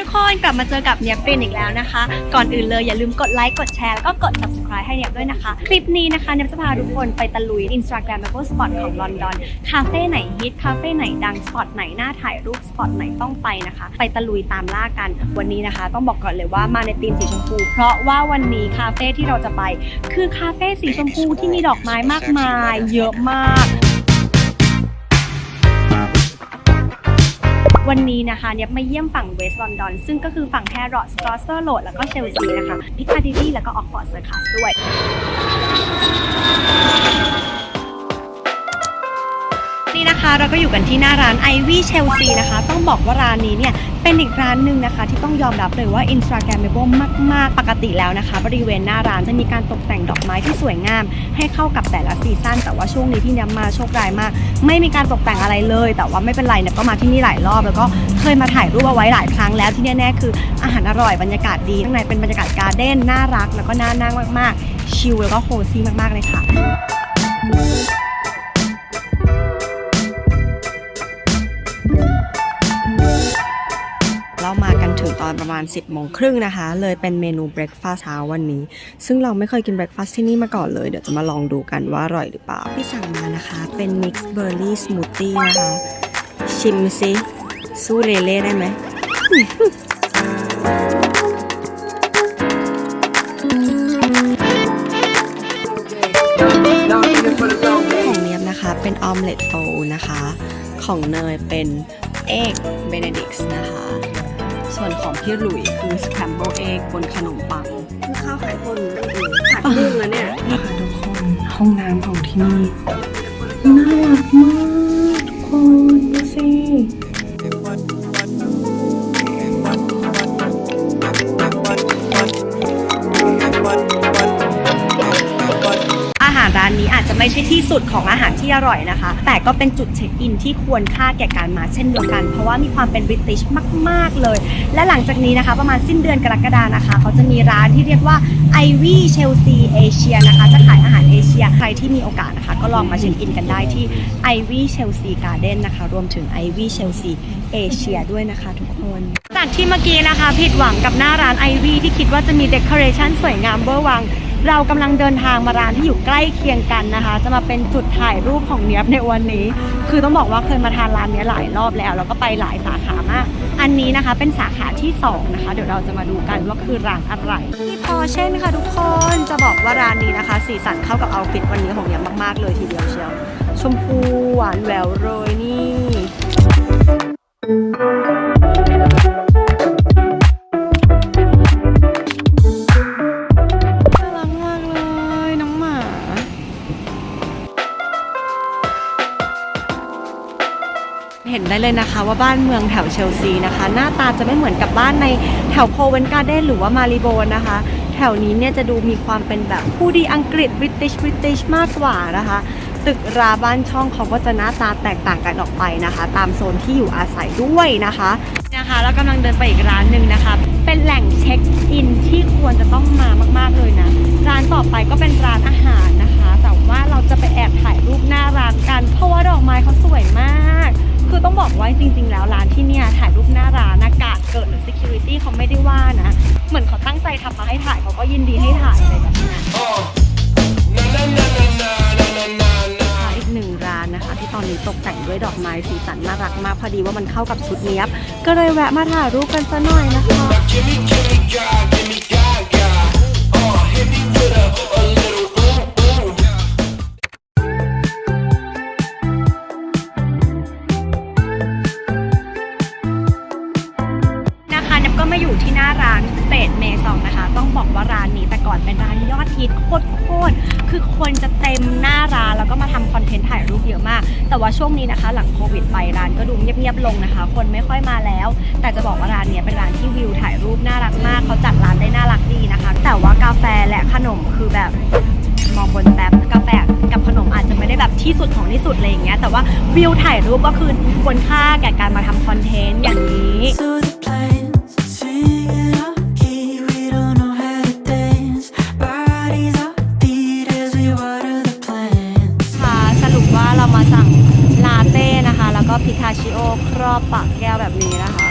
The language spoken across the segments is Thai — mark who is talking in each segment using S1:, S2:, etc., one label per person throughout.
S1: ทุกคนกลับมาเจอกับเนียบปรินอีกแล้วนะคะ ก่อนอื่นเลยอย่าลืมกดไลค์กดแชร์แล้วก็กด subscribe ให้เนียบด้วยนะคะ คลิปนี้นะคะเนียบจะพาทุกคนไปตะลุย Instagram แล้วก็สปอตของลอนดอนคาเฟ่ไหนฮิตคาเฟ่ไหนดังสปอตไหนน่าถ่ายรูปสปอตไหนต้องไปนะคะ ไปตะลุยตามล่ากันวันนี้นะคะ ต้องบอกก่อนเลยว่ามาในธีมสีชมพู เพราะว่าวันนี้คาเฟ่ที่เราจะไป คือคาเฟ่สีชมพูที่มีดอกไม้มากมาย เยอะมาก วันนี้นะคะเนี่ยมาเยี่ยมฝั่งเวสต์ลอนดอนซึ่งก็คือฝั่งแฮร์รอดสตรอสเตอร์โหลดแล้วก็เชลซีนะคะพิคาดิลี่แล้วก็ออกฟอร์ดเซอร์คัสด้วย นี่นะคะเราก็อยู่กันที่หน้าร้าน Ivy Chelsea นะคะ ต้องบอกว่าร้านนี้เนี่ยเป็นอีกร้านหนึ่งนะคะที่ต้องยอมรับเลยว่า Instagramable มาก ๆ ปกติแล้วนะคะ บริเวณหน้าร้านจะมีการตกแต่งดอกไม้ที่สวยงาม ให้เข้ากับแต่ละซีซั่นแต่ว่าช่วงนี้ที่เนี่ยมาโชคร้ายมาก ไม่มีการตกแต่งอะไรเลย แต่ว่าไม่เป็นไรเนี่ยก็มาที่นี่หลายรอบ แล้วก็เคยมาถ่ายรูปเอาไว้หลายครั้งแล้วที่แน่ๆคืออาหารอร่อยบรรยากาศดีข้างในเป็นบรรยากาศการ์เด้นน่ารักแล้วก็น่านั่งมากๆ ชิลแล้วก็โคซี่มากๆเลยค่ะ อนประมาณ 10โมงครึ่งนะคะ เลยเป็นเมนูเบรคฟาสต์เช้าวันนี้ ซึ่งเราไม่เคยกินเบรคฟาสต์ที่นี่มาก่อนเลย เดี๋ยวจะมาลองดูกันว่าอร่อยหรือเปล่า ที่สั่งมานะคะ เป็นมิกซ์เบอร์รี่สมูทตี้นะคะ ชิมซิสู้เลเล่ได้ไหมของเนียบนะคะ เป็นออมเล็ตโฟนะคะ ของเนยเป็นเอ็กเบเนดิกส์นะคะ ส่วนของพี่หลุยคือสแครมเบิลเอ็กบนขนมปัง
S2: คือข้าวไข่ข้นนั่นเองผัดนึ่งแล้วเนี่ย
S1: นี่ค่ะทุกคนห้องน้ำของที่นี่น่ารักมากทุกคนดูสิารร้านนี้อาจจะไม่ใช่ที่สุดของอาหารที่อร่อยนะคะ แต่ก็เป็นจุดเช็คอินที่ควรค่าแก่การมาเช่นเดียวกัน เพราะว่ามีความเป็นบริติชมาก ๆ เลย และหลังจากนี้นะคะประมาณสิ้นเดือนกรกฎานะคะ เขาจะมีร้านที่เรียกว่า Ivy Chelsea Asia นะคะ จะขายอาหารเอเชีย ใครที่มีโอกาสนะคะ ก็ลองมาเช็คอินกันได้ที่ Ivy Chelsea Garden นะคะ รวมถึง Ivy Chelsea Asia ด้วยนะคะทุกคน จากที่เมื่อกี้นะคะ ผิดหวังกับหน้าร้าน Ivy ที่คิดว่าจะมีเด o อเรชันสวยงามเบอร์วัง เรากำลังเดินทางมาร้านที่อยู่ใกล้เคียงกันนะคะ จะมาเป็นจุดถ่ายรูปของเนียบในวันนี้ คือต้องบอกว่าเคยมาทานร้านเนี้หลายรอบแล้ว แล้วก็ไปหลายสาขามาก อันนี้นะคะเป็นสาขาที่สองนะคะ เดี๋ยวเราจะมาดูกันว่าคือร้านอะไรที่พอเช่นค่ะทุกคนจะบอกว่าร้านนี้นะคะ สีสันเข้ากับเอาฟิตวันนี้ของเนียบมากๆเลยทีเดียวเชียวชมพูหวานแหววเลยนี่ เห็นได้เลยนะคะ ว่าบ้านเมืองแถวเชลซีนะคะ หน้าตาจะไม่เหมือนกับบ้านในแถวโคเวนการ์เดนหรือว่ามาริโบนะคะ แถวนี้เนี่ยจะดูมีความเป็นแบบผู้ดีอังกฤษบริติชบริติชมากกว่านะคะ ตึกราบ้านช่องเขาก็จะหน้าตาแตกต่างกันออกไปนะคะ ตามโซนที่อยู่อาศัยด้วยนะคะนะคะแล้วกำลังเดินไปอีกร้านหนึ่งนะคะ เป็นแหล่งเช็คอินที่ควรจะต้องมามากๆเลยนะร้านต่อไปก็เป็นร้านอาหารนะคะ แต่ว่าเราจะไปแอบถ่ายรูปหน้าร้านกัน เพราะว่าดอกไม้เขาสวยมาก คือต้องบอกว่าจริง ๆ แล้วร้านที่เนี่ยถ่ายรูปหน้าร้านอากาศเกิดหรือ security เขาไม่ได้ว่านะ เหมือนเขาตั้งใจทำมาให้ถ่ายเขาก็ยินดีให้ถ่ายอะไรแบบนี้ค่ะอีกหนึ่งร้านนะคะ ที่ตอนนี้ตกแต่งด้วยดอกไม้สีสันน่ารักมากพอดีว่ามันเข้ากับชุดเนี้ยบก็เลยแวะมาถ่ายรูปกันซะหน่อยนะคะ
S3: Gimme, gimme, God, gimme, Gaga. Uh, hit me with a,
S1: ร้านเฟดเมซองนะคะ ต้องบอกว่าร้านนี้แต่ก่อนเป็นร้านยอดฮิตโคตรๆคือคนจะเต็มหน้าร้านแล้วก็มาทำคอนเทนต์ถ่ายรูปเยอะมาก แต่ว่าช่วงนี้นะคะ หลังโควิดไปร้านก็ดูเงียบๆลงนะคะ คนไม่ค่อยมาแล้ว แต่จะบอกว่าร้านนี้เป็นร้านที่วิวถ่ายรูปน่ารักมากเขาจัดร้านได้น่ารักดีนะคะ แต่ว่ากาแฟและขนมคือแบบมองบนแป๊บกาแฟกับขนมอาจจะไม่ได้แบบที่สุดของที่สุดอะไรอย่างเงี้ยแต่ว่าวิวถ่ายรูปก็คือควรค่าแก่การมาทำคอนเทนต์อย่างนี้ อบปักแก้วแบบนี้นะคะ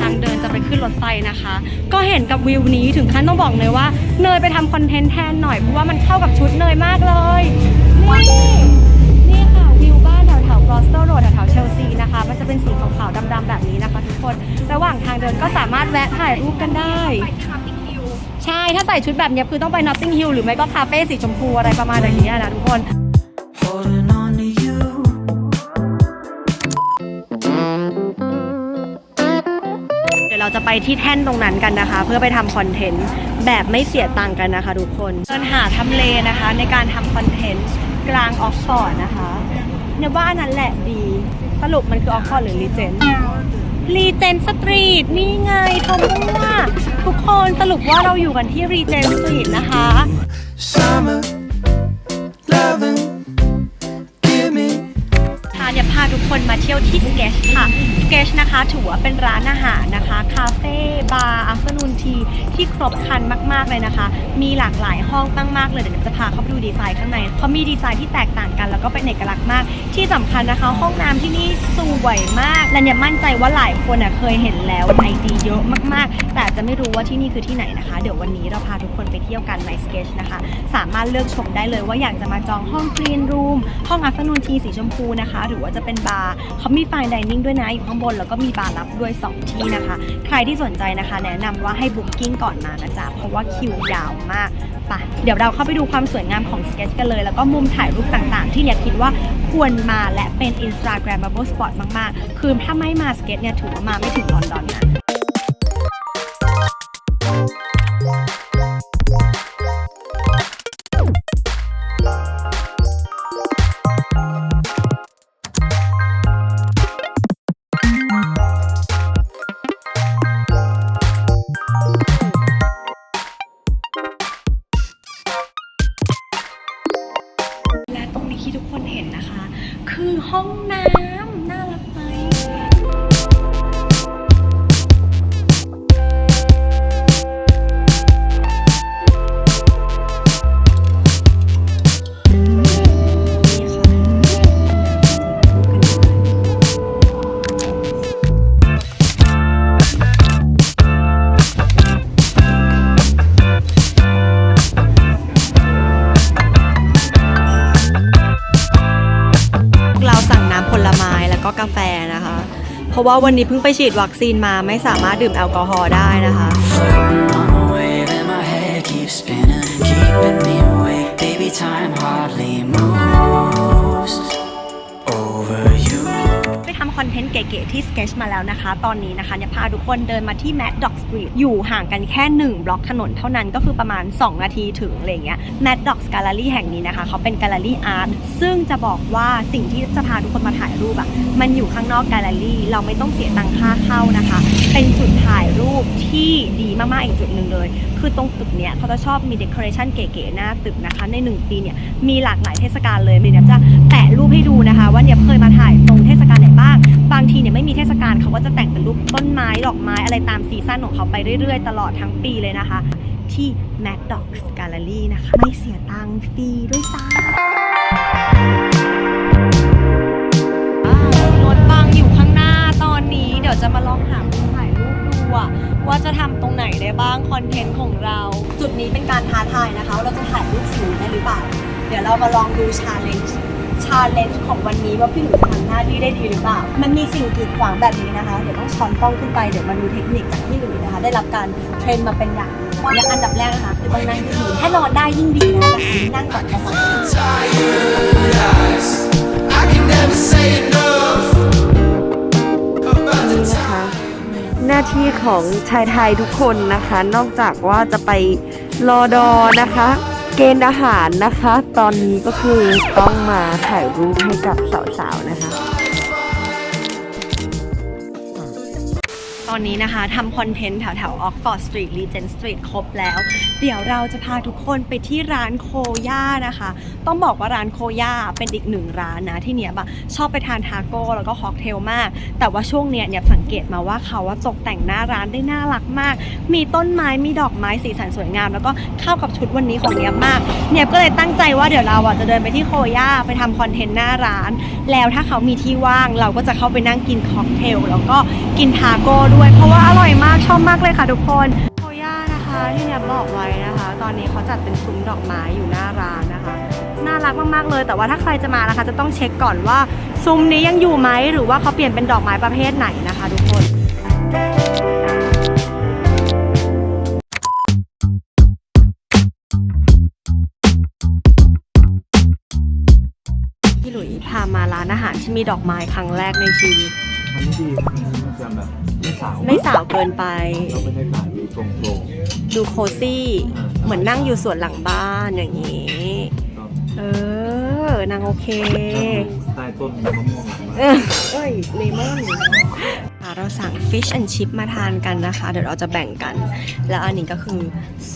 S1: ทางเดินจะไปขึ้นรถไฟนะคะ ก็เห็นกับวิวนี้ถึงขั้นต้องบอกเลยว่า เนยไปทำคอนเทนต์แทนหน่อย เพราะว่ามันเข้ากับชุดเนยมากเลย นี่ นี่ค่ะวิวบ้านแถวแถวบรอสโตโรดแถวแถวเชลซีนะคะ มันจะเป็นสีขาวๆดำๆแบบนี้นะคะทุกคน ระหว่างทางเดินก็สามารถแวะถ่ายรูปกันได้ ใช่ ถ้าใส่ชุดแบบเนี้ยคือต้องไป Notting Hill หรือไม่ก็คาเฟ่สีชมพูอะไรประมาณอย่างนี้ยนะทุกคน
S4: holding on to you.
S1: เดี๋ยวเราจะไปที่แท่นตรงนั้นกันนะคะ เพื่อไปทำคอนเทนต์แบบไม่เสียตังค์กันนะคะทุกคนเดินหาทำเลนะคะ ในการทำคอนเทนต์กลางออกฟอร์ดนะคะเนี่ยว่าอันนั้นแหละดี สรุปมันคือออกฟอร์ดหรือรีเจน รีเจนสตรีทนี่ไงทอมว่า ทุกคนสรุปว่าเราอยู่กันที่รีเจนสตรีทนะคะ
S4: Summer
S1: คนมาเที่ยวที่ Sketch ค่ะ Sketch นะคะถือว่าเป็นร้านอาหารนะคะ คาเฟ่ บาร์อัฟเตอร์นูนทีที่ครบครันมาก ๆ เลยนะคะ มีหลากหลายห้องตั้งมากเลย เดี๋ยวจะพาเข้าไปดูดีไซน์ข้างในเขามีดีไซน์ที่แตกต่างกัน แล้วก็เป็นเอกลักษณ์มาก ที่สำคัญนะคะ ห้องน้ำที่นี่สวยมาก และเนี่ยมั่นใจว่าหลายคนอะเคยเห็นแล้วในไอจีเยอะมาก ๆ แต่จะไม่รู้ว่าที่นี่คือที่ไหนนะคะ เดี๋ยววันนี้เราพาทุกคนไปเที่ยวกันใน Sketch นะคะ สามารถเลือกชมได้เลยว่าอยากจะมาจองห้อง Green Room ห้อง Afternoon Tea สีชมพูนะคะ หรือว่าจะเป็นบาร์เขามี Fine Dining ด้วยนะอยู่ข้างบนแล้วก็มีบาร์รับด้วย 2 ที่นะคะ ใครที่สนใจนะคะ แนะนำว่าให้บุ๊กกิ้งก่อนมานะจ๊ะเพราะว่าคิวยาวมากปะเดี๋ยวเราเข้าไปดูความสวยงามของสเก็ตกันเลย แล้วก็มุมถ่ายรูปต่างๆ ที่เนี่ยคิดว่าควรมาและเป็น Instagrammable spot มากๆ คือถ้าไม่มาสเก็ตเนี่ยถือว่ามาไม่ถึงลอนดอนนะ ว่าวันนี้เพิ่งไปฉีดวัคซีนมาไม่สามารถดื่มแอลกอฮอล์ได้นะคะ
S4: Floating on a wave and my head keeps spinning, keeping me awake. Baby, time hardly moves
S1: อนเทนต์เก๋ๆที่ Sketch มาแล้วนะคะ ตอนนี้นะคะเนี่ยพาทุกคนเดินมาที่ Mad Dog Street อยู่ห่างกันแค่ 1 บล็อกถนนเท่านั้นก็คือประมาณ 2 นาทีถึงอะไรเงี้ย Mad Dog Gallery แห่งนี้นะคะ เขาเป็นแกลเลอรี่อาร์ตซึ่งจะบอกว่าสิ่งที่จะพาทุกคนมาถ่ายรูปอะ่ะมันอยู่ข้างนอกแกลเลอรี่เราไม่ต้องเสียตังค่าเข้านะคะ เป็นจุดถ่ายรูปที่ดีมากๆอีกจุดหนึ่งเลยคือตรงตึกเนี้ยเขาจะชอบมีเดคอเรชันเก๋ๆหน้าตึกนะคะ ใน 1 ปีเนี่ยมีหลากหลายเทศกาลเลยมีเนี่ยจะแปะรูปให้ดูนะคะ ว่าเนี่ยเคยมาถ่ายตรงเทศกาลไหนบ้าง บางทีเนี่ยไม่มีเทศกาลเขาก็จะแต่งเป็นรูปต้นไม้ดอกไม้อะไรตามซีซั่นของเขาไปเรื่อยๆ ตลอดทั้งปีเลยนะคะ ที่ Mad Dogs Gallery นะคะ ไม่เสียตังค์ฟรีด้วยจ้า บ้างคอนเทนต์ของเรา จุดนี้เป็นการท้าทายนะคะว่าเราจะถ่ายรูปสีนี้ได้หรือเปล่า เดี๋ยวเรามาลองดูชาเลนจ์ชาเลนจ์ของวันนี้ว่าพี่หนูจะทำหน้าที่ได้ดีหรือเปล่า มันมีสิ่งกีดขวางแบบนี้นะคะ เดี๋ยวต้องช้อนกล้องขึ้นไปเดี๋ยวมาดูเทคนิคจากพี่หนูนะคะ ได้รับการเทรนมาเป็นอย่างดีและอันดับแรกนะคะคือต้องนั่งที่พื้นถ้านอนได้ยิ่งดีนะแต่คือนั่งก่อนประมาณ
S3: Tired eyes. I can never say enough
S2: หน้าที่ของชายไทยทุกคนนะคะ นอกจากว่าจะไปรอดอนะคะ เกณฑ์อาหารนะคะ ตอนนี้ก็คือต้องมาถ่ายรูปให้กับสาวๆนะคะ
S1: ตอนนี้นะคะทำคอนเทนต์แถวแถวออกฟอร์ดสตรีทรีเจนสตรีทครบแล้วเดี๋ยวเราจะพาทุกคนไปที่ร้านโคย่านะคะ ต้องบอกว่าร้านโคย่าเป็นอีกหนึ่งร้านนะที่เนี้ยบะชอบไปทานทาโก้แล้วก็ค็อกเทลมาก แต่ว่าช่วงเนี้ยเนี่ยสังเกตมาว่าเขาว่าตกแต่งหน้าร้านได้น่ารักมาก มีต้นไม้มีดอกไม้สีสันสวยงาม แล้วก็เข้ากับชุดวันนี้ของเนียบมาก เนี่ยก็เลยตั้งใจว่าเดี๋ยวเราอะจะเดินไปที่โคย่าไปทำคอนเทนต์หน้าร้าน แล้วถ้าเขามีที่ว่างเราก็จะเข้าไปนั่งกินค็อกเทลแล้วก็กินทาโก้ด้วย เพราะว่าอร่อยมากชอบมากเลยค่ะทุกคน ที่เนี่ยบอกไว้นะคะ ตอนนี้เขาจัดเป็นซุ้มดอกไม้อยู่หน้าร้านนะคะ น่ารักมากๆเลย แต่ว่าถ้าใครจะมานะคะ จะต้องเช็คก่อนว่าซุ้มนี้ยังอยู่ไหมหรือว่าเขาเปลี่ยนเป็นดอกไม้ประเภทไหนนะคะ ทุกคนพี่หลุยพามาร้านอาหารที่มีดอกไม้ครั้งแรกในชีวิต
S5: อันนี้ดีครับอันนี้มันจะแบบไม่สาว
S1: ไม่สาวเกินไป
S5: เราบรรยากาศดี โปร่งโปร่ง
S1: ดูโคซี่
S5: อ่า
S1: เหมือนนั่งอยู่สวนหลังบ้านอย่างนี้
S5: ก็
S1: เออนางโอเค
S5: ใต้ต้นมะม่วงหลังบ้าน
S1: เออเอ้ยเลมอนอะเราสั่ง fish and chip มาทานกันนะคะ เดี๋ยวเราจะแบ่งกัน แล้วอันนี้ก็คือ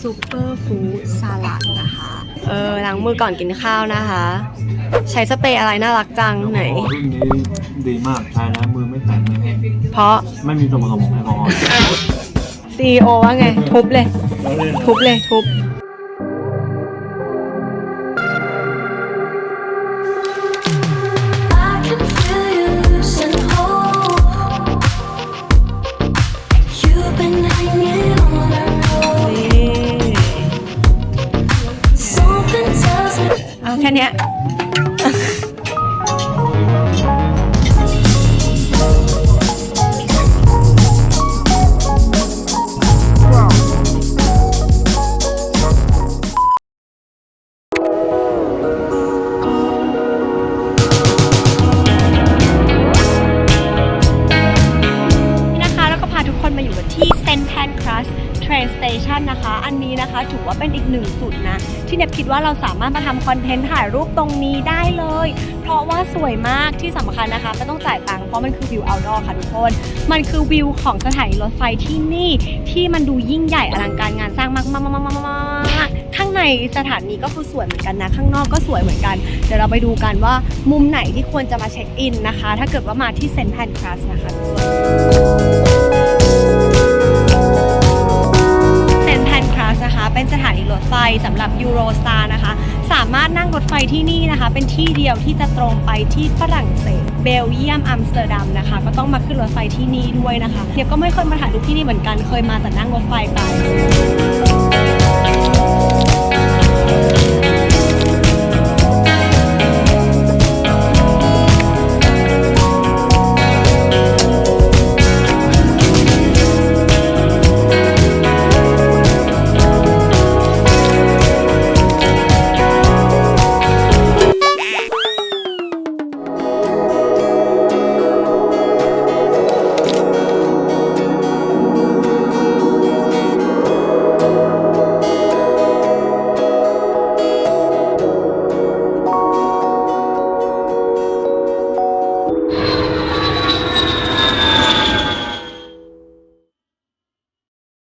S1: super food salad นะคะ เออล้างมือก่อนกินข้าวนะคะ ใช้สเปรย์อะไรน่ารักจังไหน
S5: แอลกอฮอล์รุ่นนี้ดีมากใช้แล้วมือไม่แตกไม่แห้ง
S1: เพราะ
S5: ไม่มีส่วนผสมของแอลกอฮอล์
S1: CEO ว่าไง ทุบเลย ทุบเลยทุบ
S6: I can feel you losing hope. You've been hanging on a rope.
S1: นี่
S6: Something tells me
S1: เอาแค่เนี้ คิดว่าเราสามารถมาทำคอนเทนต์ถ่ายรูปตรงนี้ได้เลย เพราะว่าสวยมากที่สำคัญนะคะไม่ต้องจ่ายตังค์เพราะมันคือวิวเอาดอค่ะทุกคน มันคือวิวของสถานีรถไฟที่นี่ที่มันดูยิ่งใหญ่อลังการงานสร้างมากๆๆๆข้างในสถานีก็คือสวยเหมือนกันนะ ข้างนอกก็สวยเหมือนกัน เดี๋ยวเราไปดูกันว่ามุมไหนที่ควรจะมาเช็คอินนะคะ ถ้าเกิดว่ามาที่เซน t ทนครัสนะคะ็นสถานีรถไฟสำหรับยูโรสตาร์นะคะ สามารถนั่งรถไฟที่นี่นะคะ เป็นที่เดียวที่จะตรงไปที่ฝรั่งเศส เบลเยียมอัมสเตอร์ดัมนะคะ ก็ต้องมาขึ้นรถไฟที่นี่ด้วยนะคะเดียบก็ไม่เคยมาถ่ายรูปที่นี่เหมือนกันเคยมาแต่นั่งรถไฟไป